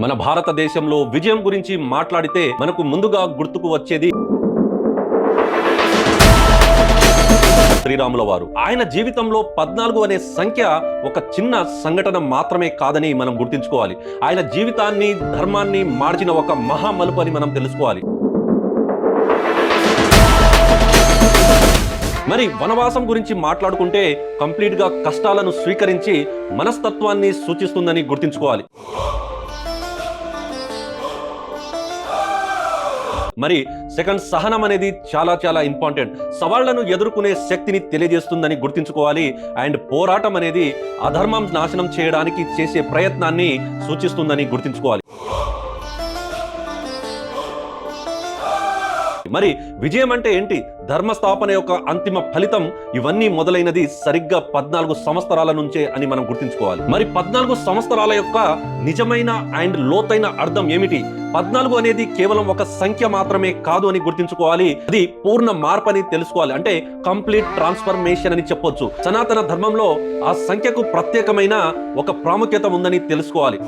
మన భారతదేశంలో విజయం గురించి మాట్లాడితే మనకు ముందుగా గుర్తుకు వచ్చేది శ్రీరాముల వారు. ఆయన జీవితంలో పద్నాలుగు అనే సంఖ్య ఒక చిన్న సంఘటన మాత్రమే కాదని మనం గుర్తించుకోవాలి. ఆయన జీవితాన్ని ధర్మాన్ని మార్చిన ఒక మహామలుపు అని మనం తెలుసుకోవాలి. మరి వనవాసం గురించి మాట్లాడుకుంటే కంప్లీట్గా కష్టాలను స్వీకరించి మనస్తత్వాన్ని సూచిస్తుందని గుర్తించుకోవాలి. మరి సెకండ్ సహనం అనేది చాలా చాలా ఇంపార్టెంట్. సవాళ్ళను ఎదుర్కొనే శక్తిని తెలియజేస్తుందని గుర్తించుకోవాలి. అండ్ పోరాటం అనేది అధర్మం నాశనం చేయడానికి చేసే ప్రయత్నాన్ని సూచిస్తుందని గుర్తించుకోవాలి. మరి విజయం అంటే ఏంటి? ధర్మస్థాపన యొక్క అంతిమ ఫలితం ఇవన్నీ మొదలైనది సరిగ్గా పద్నాలుగు సంవత్సరాల నుంచే అని మనం గుర్తించుకోవాలి. మరి పద్నాలుగు సంవత్సరాల యొక్క నిజమైన అండ్ లోతైన అర్థం ఏమిటి? పద్నాలుగు అనేది కేవలం ఒక సంఖ్య మాత్రమే కాదు అని గుర్తించుకోవాలి. అది పూర్ణ మార్పు అని తెలుసుకోవాలి. అంటే కంప్లీట్ ట్రాన్స్ఫర్మేషన్ అని చెప్పొచ్చు. సనాతన ధర్మంలో ఆ సంఖ్యకు ప్రత్యేకమైన ఒక ప్రాముఖ్యత ఉందని తెలుసుకోవాలి.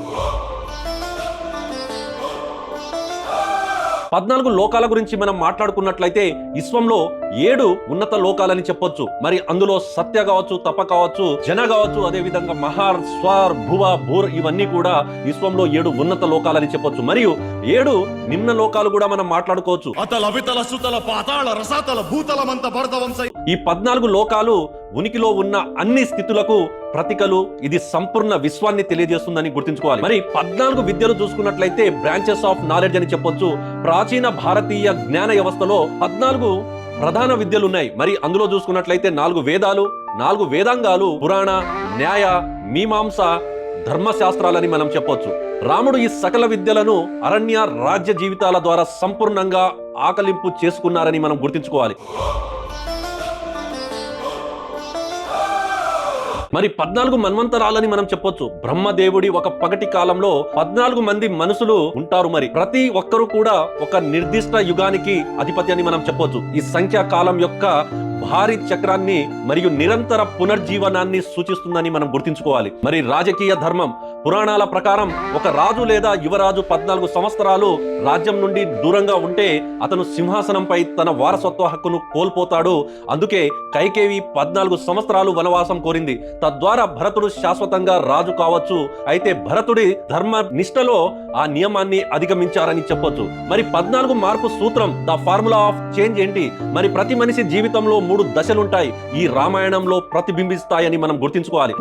పద్నాలుగు లోకాల గురించి మనం మాట్లాడుకున్నట్లయితే విశ్వంలో ఏడు ఉన్నత లోకాలని చెప్పొచ్చు. మరి అందులో సత్య కావచ్చు తప కావచ్చు జన కావచ్చు అదే విధంగా మహార్ స్వర్ భువ భూర్ ఇవన్నీ కూడా విశ్వంలో ఏడు ఉన్నత లోకాలని చెప్పొచ్చు. మరియు ఏడు నిమ్న లోకాలు కూడా మనం మాట్లాడుకోవచ్చు. అతల వితల సుతల పాతాళ రసాతల భూతలమంత భరతవంశ ఈ పద్నాలుగు లోకాలు ఉనికిలో ఉన్న అన్ని స్థితులకు ప్రతికలు ఇది సంపూర్ణ విశ్వాన్ని తెలియజేస్తుందని గుర్తుంచుకోవాలి. మరి పద్నాలుగు విద్యలు చూసుకున్నట్లయితే బ్రాంచెస్ ఆఫ్ నాలెడ్జ్ అని చెప్పొచ్చు. ప్రాచీన భారతీయ జ్ఞాన వ్యవస్థలో పద్నాలుగు ప్రధాన విద్యలు ఉన్నాయి. మరి అందులో చూసుకున్నట్లయితే నాలుగు వేదాలు నాలుగు వేదాంగాలు పురాణ న్యాయ మీమాంస ధర్మశాస్త్రాలని మనం చెప్పొచ్చు. రాముడు ఈ సకల విద్యలను అరణ్య రాజ్య జీవితాల ద్వారా సంపూర్ణంగా ఆకలింపు చేసుకున్నారని మనం గుర్తుంచుకోవాలి. మరి పద్నాలుగు మన్వంతరాలని మనం చెప్పొచ్చు. బ్రహ్మదేవుడి ఒక పగటి కాలంలో పద్నాలుగు మంది మనుషులు ఉంటారు మరి. ప్రతి ఒక్కరు కూడా ఒక నిర్దిష్ట యుగానికి అధిపతి అని మనం చెప్పొచ్చు. ఈ సంఖ్యా కాలం యొక్క భారీ చక్రాన్ని మరియు నిరంతర పునర్జీవనాన్ని సూచిస్తుందని మనం గుర్తించుకోవాలి. మరి రాజకీయ ధర్మం పురాణాల ప్రకారం ఒక రాజు లేదా యువరాజు పద్నాలుగు సంవత్సరాలు రాజ్యం నుండి దూరంగా ఉంటే అతను సింహాసనంపై తన వారసత్వ హక్కును కోల్పోతాడు. అందుకే కైకేవి పద్నాలుగు సంవత్సరాలు వనవాసం కోరింది. తద్వారా భరతుడు శాశ్వతంగా రాజు కావచ్చు. అయితే భరతుడి ధర్మ నిష్టలో ఆ నియమాన్ని అధిగమించారని చెప్పొచ్చు. మరి పద్నాలుగు మార్పు సూత్రం ద ఫార్ములా ఆఫ్ చేంజ్ ఏంటి? మరి ప్రతి మనిషి జీవితంలో మూడు దశలుంటాయి. ఈ రామాయణంలో ప్రతిబింబిస్తాయని మనం గుర్తించుకోవాలి.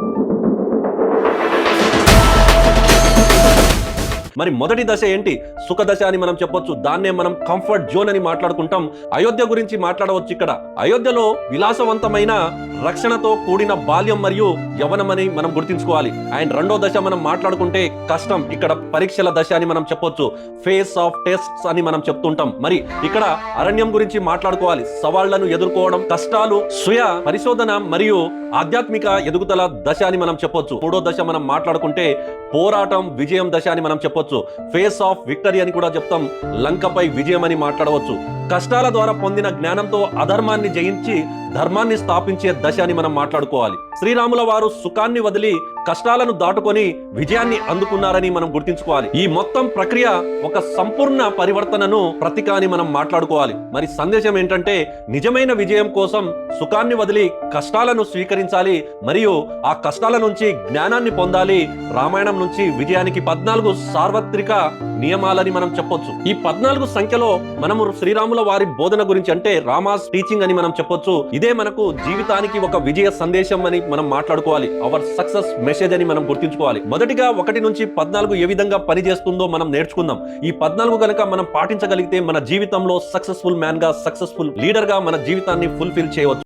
మరి మొదటి దశ ఏంటి? సుఖ దశ అని మనం చెప్పొచ్చు. దాన్నే మనం కంఫర్ట్ జోన్ అని మాట్లాడుకుంటాం. అయోధ్య గురించి మాట్లాడవచ్చు ఇక్కడ. అయోధ్యలో విలాసవంతమైన రక్షణతో కూడిన బాల్యం మరియు యవనమని మనం గుర్తించుకోవాలి. అండ్ రెండో దశ మనం మాట్లాడుకుంటే కష్టం. ఇక్కడ పరీక్షల దశ అని మనం చెప్పొచ్చు. ఫేస్ ఆఫ్ టెస్ట్స్ అని మనం చెప్తుంటాం. మరి ఇక్కడ అరణ్యం గురించి మాట్లాడుకోవాలి. సవాళ్ళను ఎదుర్కోవడం కష్టాలు స్వయ పరిశోధన మరియు ఆధ్యాత్మిక ఎదుగుదల దశ అని మనం చెప్పొచ్చు. మూడో దశ మనం మాట్లాడుకుంటే పోరాటం విజయం దశ అని మనం చెప్పొచ్చు. ఫేస్ ఆఫ్ విక్టరీ అని కూడా చెప్తాం. లంకపై విజయం అని మాట్లాడవచ్చు. కష్టాల ద్వారా పొందిన జ్ఞానంతో అధర్మాన్ని జయించి ధర్మాన్ని స్థాపించే దశ అని మనం మాట్లాడుకోవాలి. శ్రీరాముల వారు సుఖాన్ని వదిలి కష్టాలను దాటుకొని విజయాన్ని అందుకున్నారని మనం గుర్తించుకోవాలి. ఈ మొత్తం ప్రక్రియ ఒక సంపూర్ణ పరివర్తనను ప్రతిక అని మనం మాట్లాడుకోవాలి. మరి సందేశం ఏంటంటే నిజమైన విజయం కోసం సుఖాన్ని వదిలి కష్టాలను స్వీకరించాలి మరియు ఆ కష్టాల నుంచి జ్ఞానాన్ని పొందాలి. రామాయణం నుంచి విజయానికి పద్నాలుగు సార్వత్రిక నియమాలని మనం చెప్పొచ్చు. ఈ పద్నాలుగు సంఖ్యలో మనము శ్రీరాముల వారి బోధన గురించి అంటే రామాస్ టీచింగ్ అని మనం చెప్పొచ్చు. ఇదే మనకు జీవితానికి ఒక విజయ సందేశం అని మనం మాట్లాడుకోవాలి. అవర్ సక్సెస్ మెసేజ్ అని మనం గుర్తించుకోవాలి. మొదటిగా ఒకటి నుంచి పద్నాలుగు ఏ విధంగా పనిచేస్తుందో మనం నేర్చుకుందాం. ఈ పద్నాలుగు కనుక మనం పాటించగలిగితే మన జీవితంలో సక్సెస్ఫుల్ మ్యాన్గా సక్సెస్ఫుల్ లీడర్గా మన జీవితాన్ని ఫుల్ఫిల్ చేయవచ్చు.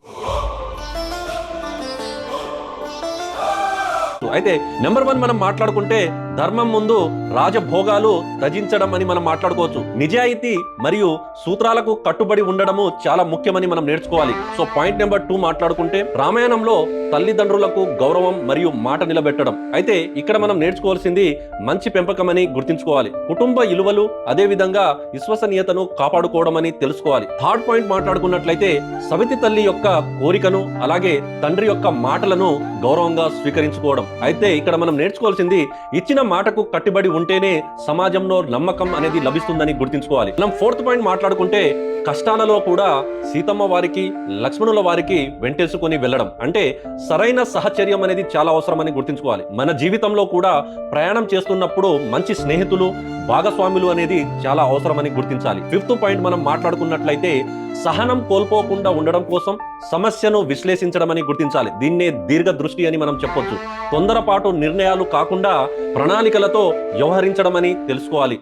అయితే నెంబర్ వన్ మనం మాట్లాడుకుంటే ధర్మం ముందు రాజభోగాలు త్యజించడం అని మనం మాట్లాడుకోవచ్చు. నిజాయితీ మరియు సూత్రాలకు కట్టుబడి ఉండడము చాలా ముఖ్యమని మనం నేర్చుకోవాలి. సో పాయింట్ నెంబర్ టూ మాట్లాడుకుంటే రామాయణంలో తల్లిదండ్రులకు గౌరవం మరియు మాట నిలబెట్టడం. అయితే ఇక్కడ మనం నేర్చుకోవాల్సింది మంచి పెంపకం అని గుర్తించుకోవాలి. కుటుంబ ఇలువలు అదే విధంగా విశ్వసనీయతను కాపాడుకోవడం అని తెలుసుకోవాలి. థర్డ్ పాయింట్ మాట్లాడుకున్నట్లయితే సవితి తల్లి యొక్క కోరికను అలాగే తండ్రి యొక్క మాటలను గౌరవంగా స్వీకరించుకోవడం. అయితే ఇక్కడ మనం నేర్చుకోవాల్సింది ఇచ్చిన మాటకు కట్టుబడి ఉంటేనే సమాజంలో నమ్మకం అనేది లభిస్తుందని గుర్తుంచుకోవాలి. మనం ఫోర్త్ పాయింట్ మాట్లాడుకుంటే కష్టాలలో కూడా సీతమ్మ వారికి లక్ష్మణుల వారికి వెంటేసుకొని వెళ్ళడం. అంటే సరైన సహచర్యం అనేది చాలా అవసరమని గుర్తుంచుకోవాలి. మన జీవితంలో కూడా ప్రయాణం చేస్తున్నప్పుడు మంచి స్నేహితులు భాగస్వాములు అనేది చాలా అవసరమని గుర్తించాలి. ఫిఫ్త్ పాయింట్ మనం మాట్లాడుకున్నట్లయితే సహనం కోల్పోకుండా ఉండడం కోసం సమస్యను విశ్లేషించడం అని గుర్తించాలి. దీన్నే దీర్ఘ దృష్టి అని మనం చెప్పొచ్చు. తొందరపాటు నిర్ణయాలు కాకుండా ప్రణాళికలతో వ్యవహరించడం అని తెలుసుకోవాలి.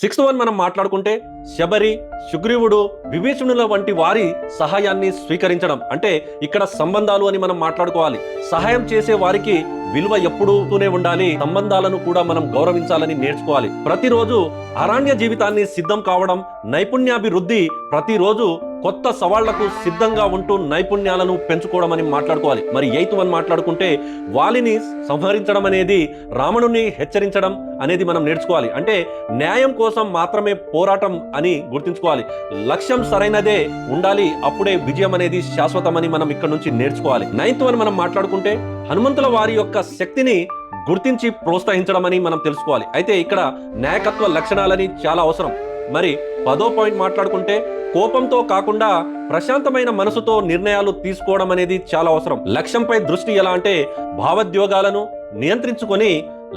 సిక్స్త్ వన్ మనం మాట్లాడుకుంటే శబరి సుగ్రీవుడు విభీషణుల వంటి వారి సహాయాన్ని స్వీకరించడం. అంటే ఇక్కడ సంబంధాలు అని మనం మాట్లాడుకోవాలి. సహాయం చేసే వారికి విలువ ఎప్పుడూనే ఉండాలి. సంబంధాలను కూడా మనం గౌరవించాలని నేర్చుకోవాలి. ప్రతిరోజు అరణ్య జీవితాన్ని సిద్ధం కావడం నైపుణ్యాభివృద్ధి ప్రతిరోజు కొత్త సవాళ్ళకు సిద్ధంగా ఉంటూ నైపుణ్యాలను పెంచుకోవడం అని మాట్లాడుకోవాలి. మరి ఎయిత్ వన్ మాట్లాడుకుంటే వాలిని సంహరించడం అనేది రావణుని హెచ్చరించడం అనేది మనం నేర్చుకోవాలి. అంటే న్యాయం కోసం మాత్రమే పోరాటం అని గుర్తుంచుకోవాలి. లక్ష్యం సరైనదే ఉండాలి అప్పుడే విజయం అనేది శాశ్వతమని మనం ఇక్కడ నుంచి నేర్చుకోవాలి. నైన్త్ వన్ మనం మాట్లాడుకుంటే హనుమంతుల వారి యొక్క శక్తిని గుర్తించి ప్రోత్సహించడం అని మనం తెలుసుకోవాలి. అయితే ఇక్కడ నాయకత్వ లక్షణాలని చాలా అవసరం. మరి పదో పాయింట్ మాట్లాడుకుంటే కోపంతో కాకుండా ప్రశాంతమైన మనసుతో నిర్ణయాలు తీసుకోవడం అనేది చాలా అవసరం. లక్ష్యంపై దృష్టి ఎలా అంటే భావోద్యోగాలను నియంత్రించుకొని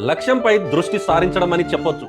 లక్ష్యంపై దృష్టి సారించడం అని చెప్పొచ్చు.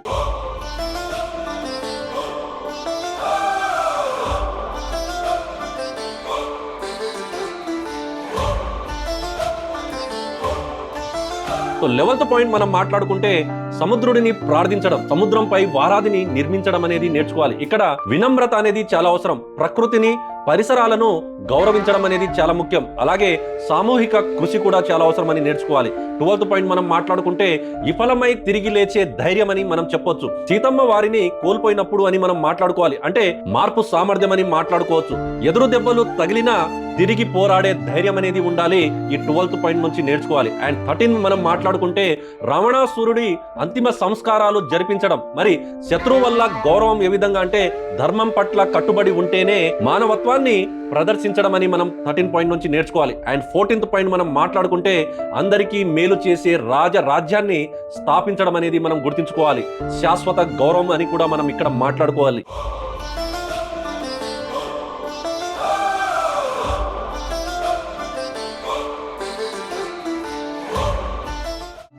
సో లెవెల్త్ పాయింట్ మనం మాట్లాడుకుంటే సముద్రుడిని ప్రార్థించడం సముద్రంపై వారాదిని నిర్మించడం అనేది నేర్చుకోవాలి. ఇక్కడ వినమ్రత అనేది చాలా అవసరం. ప్రకృతిని పరిసరాలను గౌరవించడం అనేది చాలా ముఖ్యం. అలాగే సామూహిక కృషి కూడా చాలా అవసరం అని నేర్చుకోవాలి. ట్వెల్త్ పాయింట్ మనం మాట్లాడుకుంటే విఫలమై తిరిగి లేచే ధైర్యం అని మనం చెప్పొచ్చు. సీతమ్మ వారిని కోల్పోయినప్పుడు అని మనం మాట్లాడుకోవాలి. అంటే మార్పు సామర్థ్యం అని మాట్లాడుకోవచ్చు. ఎదురు దెబ్బలు తగిలినా తిరిగి పోరాడే ధైర్యం అనేది ఉండాలి. ఈ ట్వెల్త్ పాయింట్ నుంచి నేర్చుకోవాలి. అండ్ థర్టీన్ మనం మాట్లాడుకుంటే రావణాసురుడి అంతిమ సంస్కారాలు జరిపించడం. మరి శత్రువు వల్ల గౌరవం ఏ విధంగా అంటే ధర్మం పట్ల కట్టుబడి ఉంటేనే మానవత్వాన్ని ప్రదర్శించడం అని మనం థర్టీన్ పాయింట్ నుంచి నేర్చుకోవాలి. అండ్ ఫోర్టీన్త్ పాయింట్ మనం మాట్లాడుకుంటే అందరికీ మేలు చేసే రాజ రాజ్యాన్ని స్థాపించడం అనేది మనం గుర్తుంచుకోవాలి. శాశ్వత గౌరవం అని కూడా మనం ఇక్కడ మాట్లాడుకోవాలి.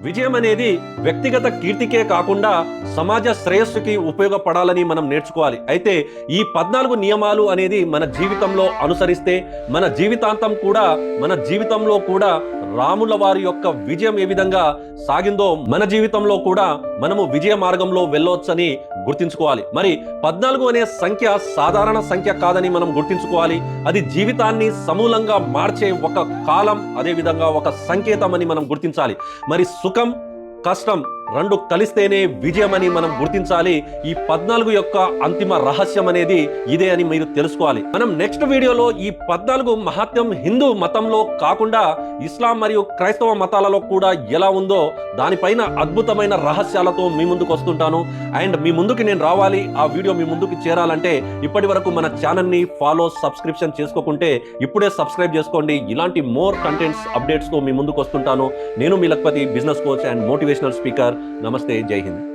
విజయం అనేది వ్యక్తిగత కీర్తికే కాకుండా సమాజ శ్రేయస్సుకి ఉపయోగపడాలని మనం నేర్చుకోవాలి. అయితే ఈ పద్నాలుగు నియమాలు అనేది మన జీవితంలో అనుసరిస్తే మన జీవితాంతం కూడా మన జీవితంలో కూడా రాముల వారి యొక్క విజయం ఏ విధంగా సాగిందో మన జీవితంలో కూడా మనము విజయ మార్గంలో వెళ్ళొచ్చని గుర్తించుకోవాలి. మరి పద్నాలుగు అనే సంఖ్య సాధారణ సంఖ్య కాదని మనం గుర్తించుకోవాలి. అది జీవితాన్ని సమూలంగా మార్చే ఒక కాలం అదే విధంగా ఒక సంకేతం అని మనం గుర్తించాలి. మరి సుఖ కష్టం రెండు కలిస్తేనే విజయం అని మనం గుర్తించాలి. ఈ పద్నాలుగు యొక్క అంతిమ రహస్యం అనేది ఇదే అని మీరు తెలుసుకోవాలి. మనం నెక్స్ట్ వీడియోలో ఈ పద్నాలుగు మహాత్యం హిందూ మతంలో కాకుండా ఇస్లాం మరియు క్రైస్తవ మతాలలో కూడా ఎలా ఉందో దానిపైన అద్భుతమైన రహస్యాలతో మీ ముందుకు వస్తుంటాను. అండ్ మీ ముందుకి నేను రావాలి. ఆ వీడియో మీ ముందుకు చేరాలంటే ఇప్పటి వరకు మన ఛానల్ని ఫాలో సబ్స్క్రిప్షన్ చేసుకోకుంటే ఇప్పుడే సబ్స్క్రైబ్ చేసుకోండి. ఇలాంటి మోర్ కంటెంట్స్ అప్డేట్స్తో మీ ముందుకు వస్తుంటాను. నేను మీ lakhpati business coach and motivational speaker. నమస్తే జై హింద్.